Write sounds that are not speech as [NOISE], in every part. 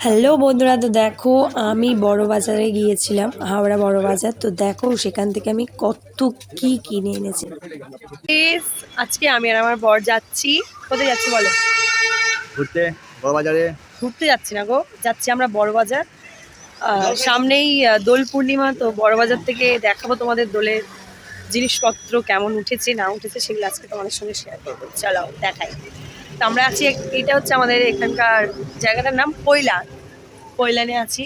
Hello বন্ধুরা তো দেখো আমি বড় বাজারে গিয়েছিলাম হাওড়া বড় বাজার। তো দেখো সেখান থেকে আমি কত কি কিনে এনেছি। আজকে আমি আর আমার বর যাচ্ছি। কোথায় যাচ্ছি বলো? ঘুরতে বড় বাজারে। ঘুরতে যাচ্ছি না গো যাচ্ছি আমরা বড় বাজার। আহ, সামনেই দোল পূর্ণিমা তো বড় বাজার থেকে দেখাবো তোমাদের দোলের জিনিসপত্র কেমন উঠেছে না উঠেছে সেগুলো আজকে তোমাদের সঙ্গে শেয়ার করব। চলো দেখাই। তো আমরা আছি এটা হচ্ছে আমাদের এখানকার জায়গাটার নাম কৈলান কৈলানে আছি।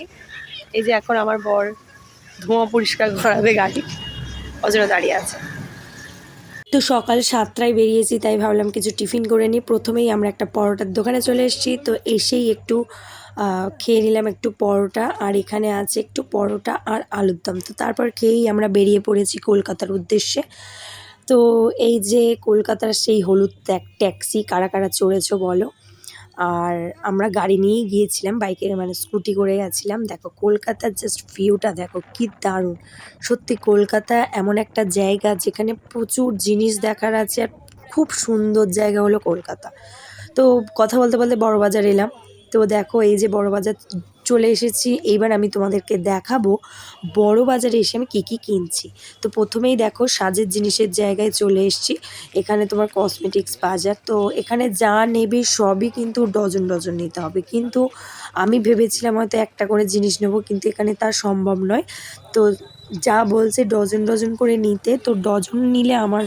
এই যে এখন আমার বর ধোঁয়া পরিষ্কার করাবে গাড়ি। অজরা দাঁড়িয়ে আছে। তো সকাল সাতটায় বেরিয়েছি, তাই ভাবলাম কিছু টিফিন করে নিই। প্রথমেই আমরা একটা পরোটার দোকানে চলে এসেছি। তো এসেই একটু খেয়ে নিলাম একটু পরোটা। আর এখানে আছে একটু পরোটা আর আলুর দম। তো তারপর খেয়েই আমরা বেরিয়ে পড়েছি কলকাতার উদ্দেশ্যে। তো এই যে কলকাতার সেই হলুদ ট্যাক- ট্যাক্সি কারা কারা চড়েছো বলো? আর আমরা গাড়ি নিয়েই গিয়েছিলাম বাইকে মানে স্কুটি করে গেছিলাম। দেখো কলকাতার জাস্ট ভিউটা দেখো কি দারুণ। সত্যি কলকাতা এমন একটা জায়গা যেখানে প্রচুর জিনিস দেখার আছে আর খুব সুন্দর জায়গা হলো কলকাতা। তো কথা বলতে বলতে বড়বাজার এলাম। তো দেখো এই যে বড়বাজার চলে এসেছি। এইবার আমি তোমাদেরকে দেখাবো বড় বাজারে এসে আমি কী কী কিনছি। তো প্রথমেই দেখো সাজের জিনিসের জায়গায় চলে এসেছি। এখানে তোমার কসমেটিক্স বাজার। তো এখানে যা নেবে সবই কিন্তু ডজন ডজন নিতে হবে। কিন্তু আমি ভেবেছিলাম হয়তো একটা করে জিনিস নেব, কিন্তু এখানে তা সম্ভব নয়। তো যা বলছে ডজন ডজন করে নিতে, তো ডজন নিলে আমার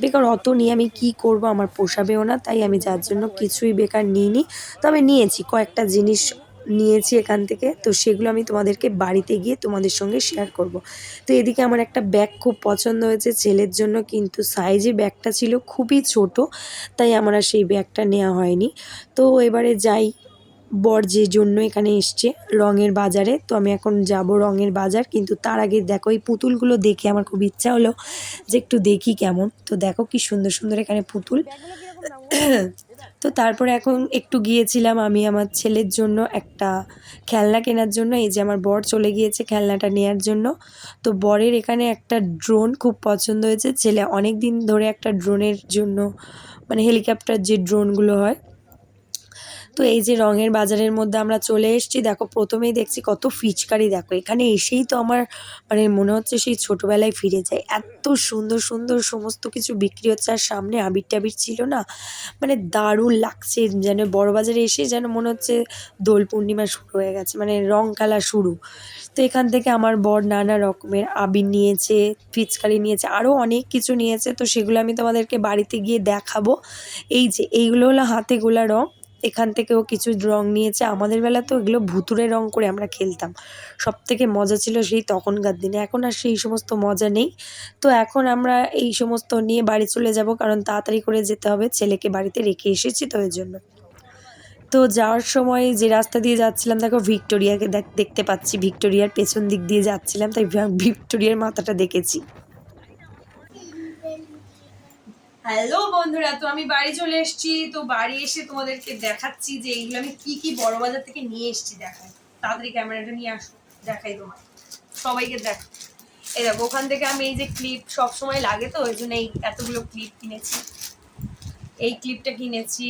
বেকার অত নিয়ে আমি কি করব? আমার পোষাবেও না, তাই আমি যার জন্য কিছুই বেকার নিইনি। তবে নিয়েছি কয়েকটা জিনিস নিয়েছি এখান থেকে তো সেগুলো আমি তোমাদেরকে বাড়িতে গিয়ে তোমাদের সঙ্গে শেয়ার করব। তো এদিকে আমার একটা ব্যাগ খুব পছন্দ হয়েছে ছেলের জন্য কিন্তু সাইজে ব্যাগটা ছিল খুবই ছোট তাই আমার আর সেই ব্যাগটা নেওয়া হয়নি। তো এবারে যাই বর যে জন্য এখানে এসছে রঙের বাজারে তো আমি এখন যাব রঙের বাজার কিন্তু তার আগে দেখো এই পুতুলগুলো দেখে আমার খুব ইচ্ছা হলো যে একটু দেখি কেমন। তো দেখো কি সুন্দর সুন্দর এখানে পুতুল। [CLEARS THROAT] তো তারপরে এখন একটু গিয়েছিলাম আমি আমার ছেলের জন্য একটা খেলনা কেনার জন্য, এই যে আমার বর চলে গিয়েছে খেলনাটা নেয়ার জন্য। তো বরের এখানে একটা ড্রোন খুব পছন্দ হয়েছে। ছেলে অনেক দিন ধরে একটা ড্রোনের জন্য মানে হেলিকপ্টার যে ড্রোনগুলো হয় তো এই যে রঙের বাজারের মধ্যে আমরা চলে এসেছি, দেখো প্রথমেই দেখছি কত ফিচকারি, দেখো এখানে এসেই তো আমার মানে মনে হচ্ছে সেই ছোটোবেলায় ফিরে যায় এত সুন্দর সুন্দর সমস্ত কিছু বিক্রি হচ্ছে আর সামনে আবির টাবির ছিল না মানে দারুণ লাগছে যেন বড় বাজারে এসে যেন মনে হচ্ছে দোল পূর্ণিমা শুরু হয়ে গেছে মানে রং খেলা শুরু। তো এখান থেকে আমার বর নানা রকমের আবির নিয়েছে, ফিচকারি নিয়েছে, আরও অনেক কিছু নিয়েছে, তো সেগুলো আমি তোমাদেরকে বাড়িতে গিয়ে দেখাবো। এই যে, এইগুলো হলো হাতে গোলা এখান থেকেও কিছু রং নিয়েছে। আমাদের বেলা তো এগুলো ভুতুরে রং করে আমরা খেলতাম। সব থেকে মজা ছিল সেই তখনকার দিনে। এখন আর সেই সমস্ত মজা নেই। তো এখন আমরা এই সমস্ত নিয়ে বাড়ি চলে যাব, কারণ তাড়াতাড়ি করে যেতে হবে। ছেলেকে বাড়িতে রেখে এসেছি তো এর জন্য। তো যাওয়ার সময় যে রাস্তা দিয়ে যাচ্ছিলাম, দেখো ভিক্টোরিয়াকে দেখ- দেখতে পাচ্ছি। ভিক্টোরিয়ার পেছন দিক দিয়ে যাচ্ছিলাম, তাই ভিক্টোরিয়ার মাথাটা দেখেছি। হ্যালো বন্ধুরা তো আমি বাড়ি চলে এসেছি। তো বাড়ি এসে তোমাদেরকে দেখাচ্ছি যে এইগুলো আমি কি কি বড় বাজার থেকে নিয়ে এসেছি দেখাই তাড়াতাড়ি ক্যামেরাটা নিয়ে আসো দেখাই তোমার সবাইকে দেখ। এই দেখো ওখান থেকে আমি এই যে ক্লিপ সব সময় লাগে তো ওই জন্য এই এতগুলো ক্লিপ কিনেছি। এই ক্লিপটা কিনেছি।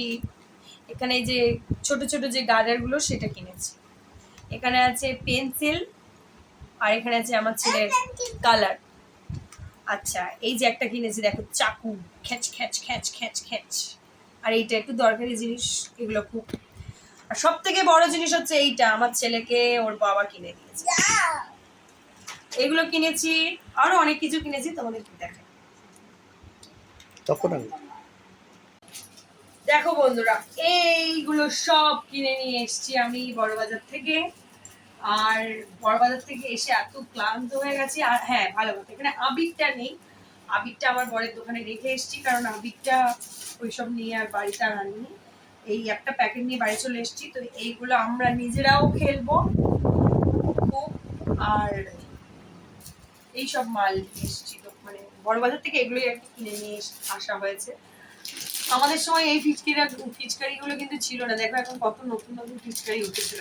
এখানে এই যে ছোট ছোট যে গার্ডারগুলো সেটা কিনেছি। এখানে আছে পেন্সিল আর এখানে আছে আমার ছেলের কালার আচ্ছা এই যে একটা কিনেছি দেখো চাকু খ্যাচ খ্যাচ খ্যাচ খ্যাচ খ্যাচ। আর এইটা একটু দরকারি জিনিস এগুলো খুব। আর সব থেকে বড় জিনিস হচ্ছে এইটা আমার ছেলেকে ওর বাবা কিনে দিয়েছে। এগুলো কিনেছি আরও অনেক কিছু কিনেছি তোমাদের কি দেখে তখন দেখো বন্ধুরা এইগুলো সব কিনে নিয়ে এসেছি আমি বড়বাজার থেকে। আর বড়বাজার থেকে এসে এত ক্লান্ত হয়ে গেছি। আর হ্যাঁ ভালো কথা। এখানে আবিরটা নেই। আবিরটা আমার বরের দোকানে রেখে এসেছি, কারণ আবিরটা ওইসব নিয়ে আর বাড়িতে আর আনিনি এই একটা প্যাকেট নিয়ে বাড়ি চলে এসেছি। তো এইগুলো আমরা নিজেরাও খেলব। খুব। আর এইসব মাল এসেছি। তো মানে বড়বাজার থেকে এগুলোই আর কিনে নিয়ে আসা হয়েছে। আমাদের সময় এই ফিচকারি ফিচকারিগুলো কিন্তু ছিল না। দেখো এখন কত নতুন নতুন ফিচকারি উঠেছিল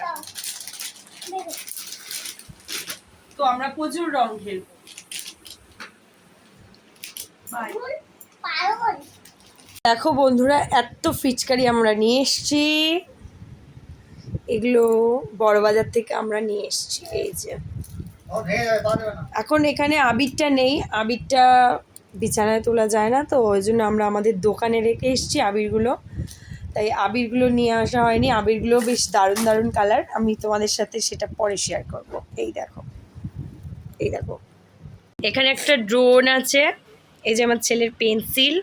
তো আমরা প্রচুর রং খেলব। দেখো বন্ধুরা এত ফিচকারি আমরা নিয়ে এসছি। এগুলো বড়বাজার থেকে আমরা নিয়ে এসেছি এই যে। এখন এখানে আবিরটা নেই আবিরটা বিছানায় তোলা যায় না তো ওই জন্য আমরা আমাদের দোকানে রেখে এসেছি আবিরগুলো। তাই আবিরগুলো নিয়ে আসা হয়নি। আবিরগুলো বেশ দারুণ দারুণ কালার আমি তোমাদের সাথে সেটা পরে শেয়ার করব। এই দেখো এই দেখো। এখানে একটা ড্রোন আছে। এই যে আমার ছেলের পেন্সিল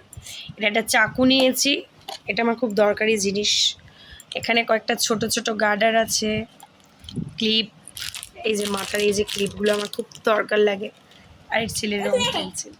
এটা একটা চাকু নিয়েছি। এটা আমার খুব দরকারি জিনিস। এখানে কয়েকটা ছোট ছোট গার্ডার আছে। ক্লিপ এই যে মাথার, এই যে ক্লিপগুলো আমার খুব দরকার লাগে। আর এর ছেলের রং পেন্সিল